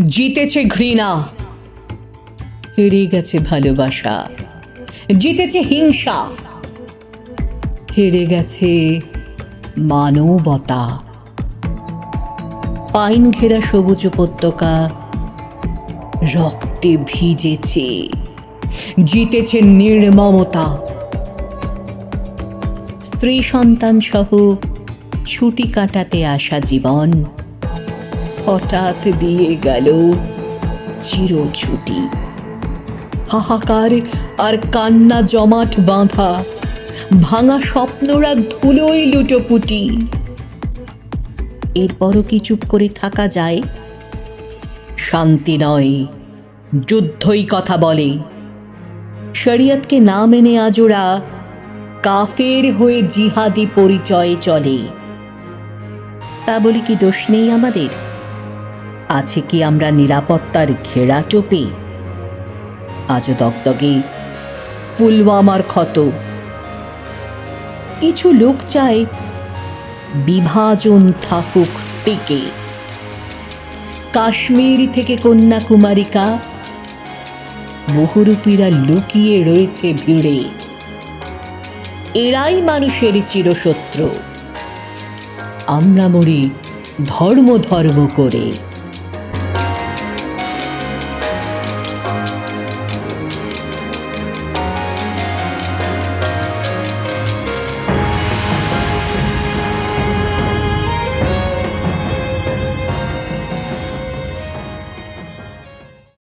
জিতেছে ঘৃণা। হেরে গেছে ভালোবাসা। জিতেছে হিংসা। হেরে গেছে মানবতা। পাইন ঘেরা সবুজ উপত্যকা রক্তে ভিজেছে। জিতেছে নির্মমতা। স্ত্রী সন্তান সহ ছুটি কাটাতে আসা জীবন। হঠাৎ দিয়ে গেল চিরছুটি। হাহাকার আর কান্না জমাট বাঁধা, ভাঙা স্বপ্নরা ধুলোয় লুটোপুটি। এরপরও কি চুপ করে থাকা যায়? শান্তি নয়, যুদ্ধই কথা বলে। শরিয়তকে না মেনে আজোরা কাফের হয়ে জিহাদি পরিচয়ে চলে। তা বলি কি দোষ নেই আমাদের? আছে কি আমরা নিরাপত্তার ঘেরা টোপে? আজ দগদগে পুলওয়ামার ক্ষত। কিছু লোক চায় বিভাজন থাকুক টিকে। কাশ্মীর থেকে কন্যাকুমারিকা, বহুরূপীরা লুকিয়ে রয়েছে ভিড়ে। এরাই মানুষের চিরশত্রু। আমরা মরি ধর্ম ধর্ম করে।